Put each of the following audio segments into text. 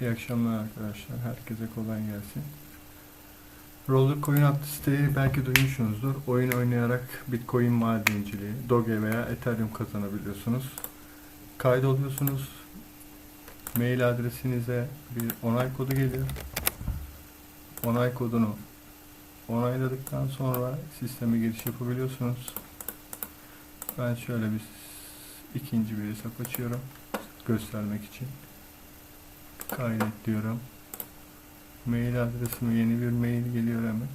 İyi akşamlar arkadaşlar. Herkese kolay gelsin. Roller Coin adlı siteyi belki duymuşsunuzdur. Oyun oynayarak Bitcoin madenciliği, Doge veya Ethereum kazanabiliyorsunuz. Kaydoluyorsunuz. Mail adresinize bir onay kodu geliyor. Onay kodunu onayladıktan sonra sisteme giriş yapabiliyorsunuz. Ben şöyle bir ikinci bir hesap açıyorum göstermek için. Kaydet diyorum. Mail adresime yeni bir mail geliyor hemen.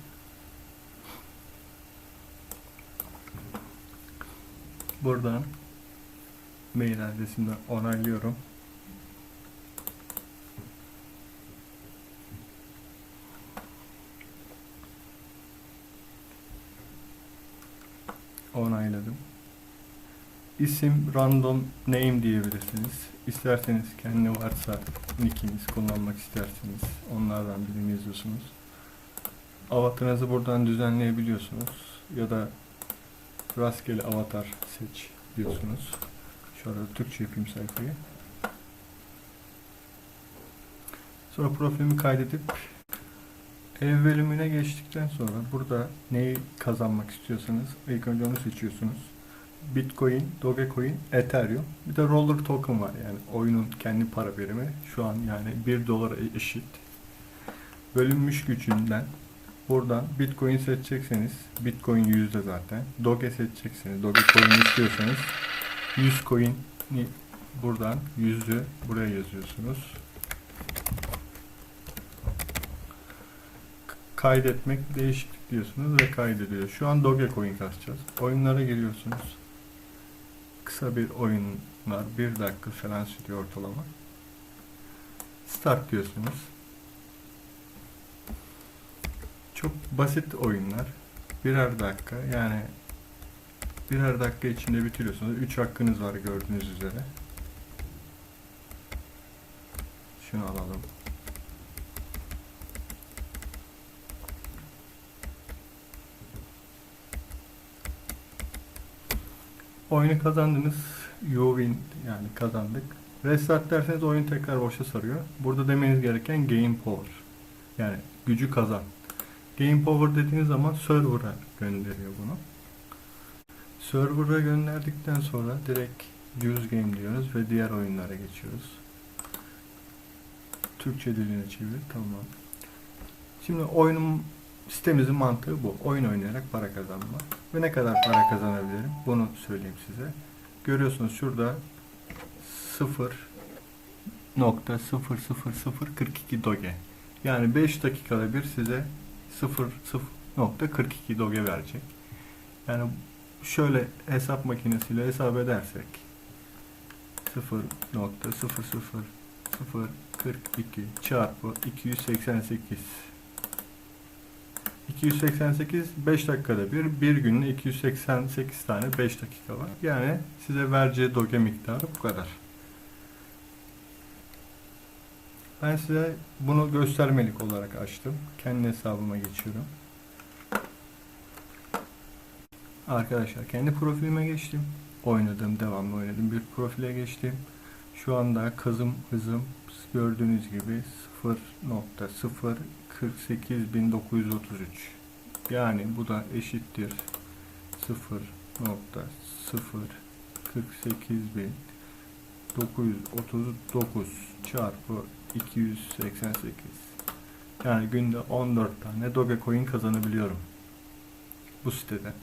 Buradan mail adresimden onaylıyorum. Onayladım. İsim random name diyebilirsiniz. İsterseniz kendi varsa nickiniz kullanmak isterseniz onlardan birini yazıyorsunuz. Avatarınızı buradan düzenleyebiliyorsunuz. Ya da rastgele avatar seç diyorsunuz. Şöyle Türkçe yapayım sayfayı. Sonra profilimi kaydedip ev bölümüne geçtikten sonra burada neyi kazanmak istiyorsanız ilk önce onu seçiyorsunuz. Bitcoin, Dogecoin, Ethereum. Bir de Roller Token var yani oyunun kendi para birimi. Şu an yani 1 dolara eşit. Bölünmüş gücünden buradan Bitcoin seçecekseniz Bitcoin yüzde zaten. Doge seçecekseniz Dogecoin istiyorsanız 100 coin'i buradan yüzü buraya yazıyorsunuz. kaydetmek değişiklik diyorsunuz ve kaydediyor. Şu an Dogecoin kasacağız. Oyunlara giriyorsunuz. Kısa bir oyunlar bir dakika falan sürüyor ortalama. Start diyorsunuz. Çok basit oyunlar. Birer dakika yani birer dakika içinde bitiriyorsunuz. 3 hakkınız var gördüğünüz üzere. Şunu alalım. Oyunu kazandınız. You win yani kazandık. Restart derseniz oyun tekrar boşa sarıyor. Burada demeniz gereken game power. Yani gücü kazan. Game power dediğiniz zaman server'a gönderiyor bunu. Server'a gönderdikten sonra direkt use game diyoruz ve diğer oyunlara geçiyoruz. Türkçe diline çevir. Tamam. Şimdi oyunun sitemizin mantığı bu. Oyun oynayarak para kazanma. Ve ne kadar para kazanabilirim? Bunu söyleyeyim size. Görüyorsunuz şurada 0.00042 doge. Yani 5 dakikada bir size 0.0.42 doge verecek. Yani şöyle hesap makinesiyle hesap edersek 0.00042 çarpı 288 288 5 dakikada bir, bir günde 288 tane 5 dakika var. Yani size vereceği doge miktarı bu kadar. Ben size bunu göstermelik olarak açtım. Kendi hesabıma geçiyorum. Arkadaşlar kendi profilime geçtim. Oynadım, devamlı oynadım. Bir profile geçtim. Şu anda kazım hızım gördüğünüz gibi 0.048933 yani bu da eşittir 0.048939 çarpı 288 yani günde 14 tane Dogecoin kazanabiliyorum bu sitede.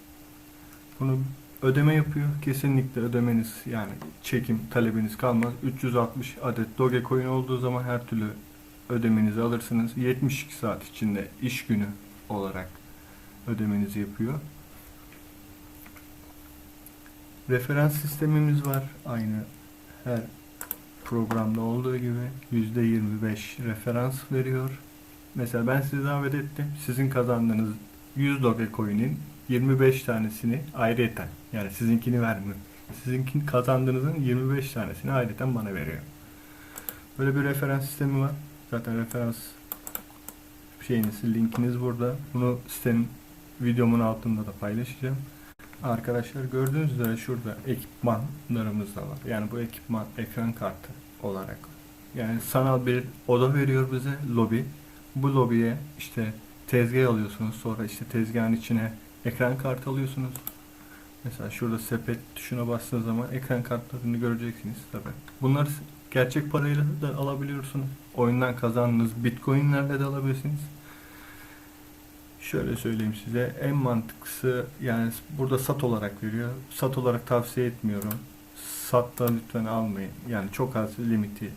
Bunu ödeme yapıyor kesinlikle ödemeniz yani çekim talebiniz kalmaz 360 adet Dogecoin olduğu zaman her türlü ödemenizi alırsınız 72 saat içinde iş günü olarak ödemenizi yapıyor. Referans sistemimiz var. Aynı her programda olduğu gibi %25 referans veriyor. Mesela ben sizi davet ettim. Sizin kazandığınız 100 Dogecoin'in 25 tanesini ayrıyeten yani sizinkini vermiyor. Sizinkin kazandığınızın 25 tanesini ayrıyeten bana veriyor. Böyle bir referans sistemi var. Zaten referans şeyiniz, linkiniz burada. Bunu sitenin videomun altında da paylaşacağım. Arkadaşlar gördüğünüz üzere şurada ekipmanlarımız da var. Yani bu ekipman ekran kartı olarak Yani sanal bir oda veriyor bize lobi. Bu lobiye işte tezgah alıyorsunuz. Sonra işte tezgahın içine ekran kartı alıyorsunuz. Mesela şurada sepet tuşuna bastığınız zaman ekran kartlarını göreceksiniz tabi. Bunları gerçek parayla da alabiliyorsunuz. Oyundan kazandığınız bitcoinlerle de alabilirsiniz. Şöyle söyleyeyim size en mantıklısı yani burada sat olarak veriyor. Sat olarak tavsiye etmiyorum. Satta lütfen almayın. Yani çok az limiti.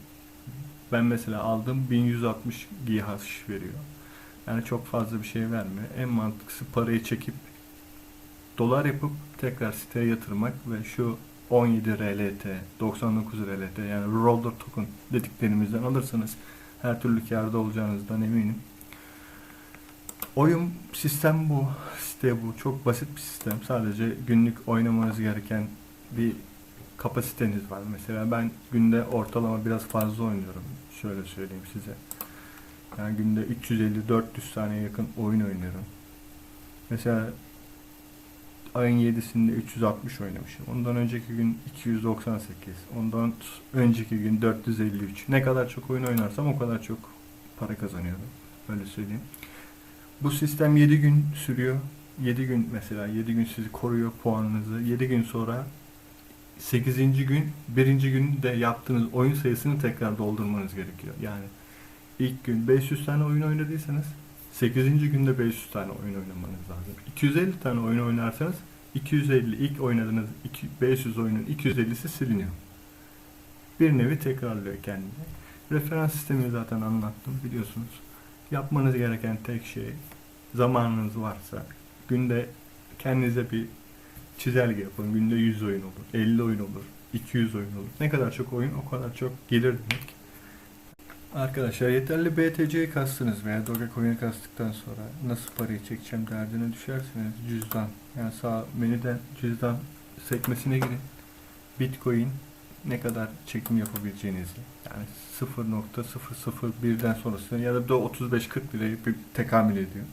Ben mesela aldım 1160 GH veriyor. Yani çok fazla bir şey vermiyor. En mantıklısı parayı çekip dolar yapıp tekrar siteye yatırmak ve şu 17 RLT, 99 RLT yani roller token dediklerimizden alırsanız her türlü kârda olacağınızdan eminim. Oyun sistem bu. Site bu. Çok basit bir sistem. Sadece günlük oynamanız gereken bir kapasiteniz var. Mesela ben günde ortalama biraz fazla oynuyorum. Şöyle söyleyeyim size. Yani günde 350-400 tane yakın oyun oynuyorum. Mesela ayın 7'sinde 360 oynamışım. Ondan önceki gün 298. Ondan önceki gün 453. Ne kadar çok oyun oynarsam o kadar çok para kazanıyorum. Öyle söyleyeyim. Bu sistem 7 gün sürüyor. 7 gün mesela 7 gün sizi koruyor puanınızı. 7 gün sonra 8. gün 1. günde yaptığınız oyun sayısını tekrar doldurmanız gerekiyor. Yani ilk gün 500 tane oyun oynadıysanız 8. günde 500 tane oyun oynamanız lazım. 250 tane oyun oynarsanız 250 ilk oynadığınız iki- 500 oyunun 250'si siliniyor. Bir nevi tekrarlıyor kendini. Referans sistemini zaten anlattım biliyorsunuz. Yapmanız gereken tek şey zamanınız varsa günde kendinize bir çizelge yapın. Günde 100 oyun olur, 50 oyun olur, 200 oyun olur. Ne kadar çok oyun o kadar çok gelir demek. Arkadaşlar yeterli BTC kastınız veya Dogecoin'i kastıktan sonra nasıl parayı çekeceğim derdine düşerseniz cüzdan yani sağ menüden cüzdan sekmesine girin. Bitcoin ne kadar çekim yapabileceğinizi yani 0.001'den sonrasını ya da 35-40 lirayı bir tekamül ediyor.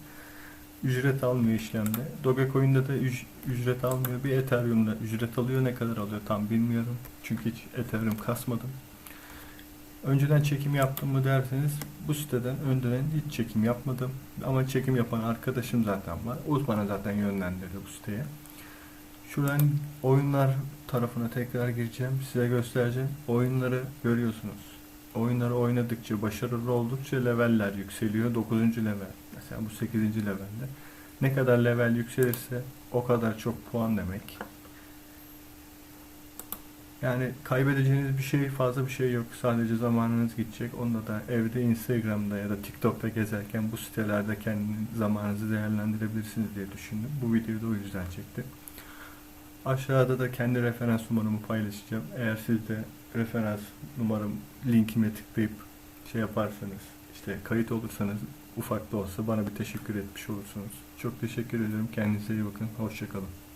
Ücret almıyor işlemde. Dogecoin'de de üc- ücret almıyor. Bir Ethereum'da ücret alıyor. Ne kadar alıyor tam bilmiyorum. Çünkü hiç Ethereum kasmadım. Önceden çekim yaptım mı derseniz bu siteden önceden hiç çekim yapmadım. Ama çekim yapan arkadaşım zaten var. O bana zaten yönlendirdi bu siteye. Şuradan oyunlar tarafına tekrar gireceğim. Size göstereceğim. Oyunları görüyorsunuz. Oyunları oynadıkça, başarılı oldukça leveller yükseliyor. 9. level. Mesela bu 8. levelde. Ne kadar level yükselirse o kadar çok puan demek. Yani kaybedeceğiniz bir şey fazla bir şey yok. Sadece zamanınız gidecek. Onda da evde Instagram'da ya da TikTok'ta gezerken bu sitelerde kendi zamanınızı değerlendirebilirsiniz diye düşündüm. Bu videoyu da o yüzden çektim. Aşağıda da kendi referans numaramı paylaşacağım. Eğer siz de referans numaram linkime tıklayıp şey yaparsanız işte kayıt olursanız ufak da olsa bana bir teşekkür etmiş olursunuz. Çok teşekkür ederim. Kendinize iyi bakın. Hoşçakalın.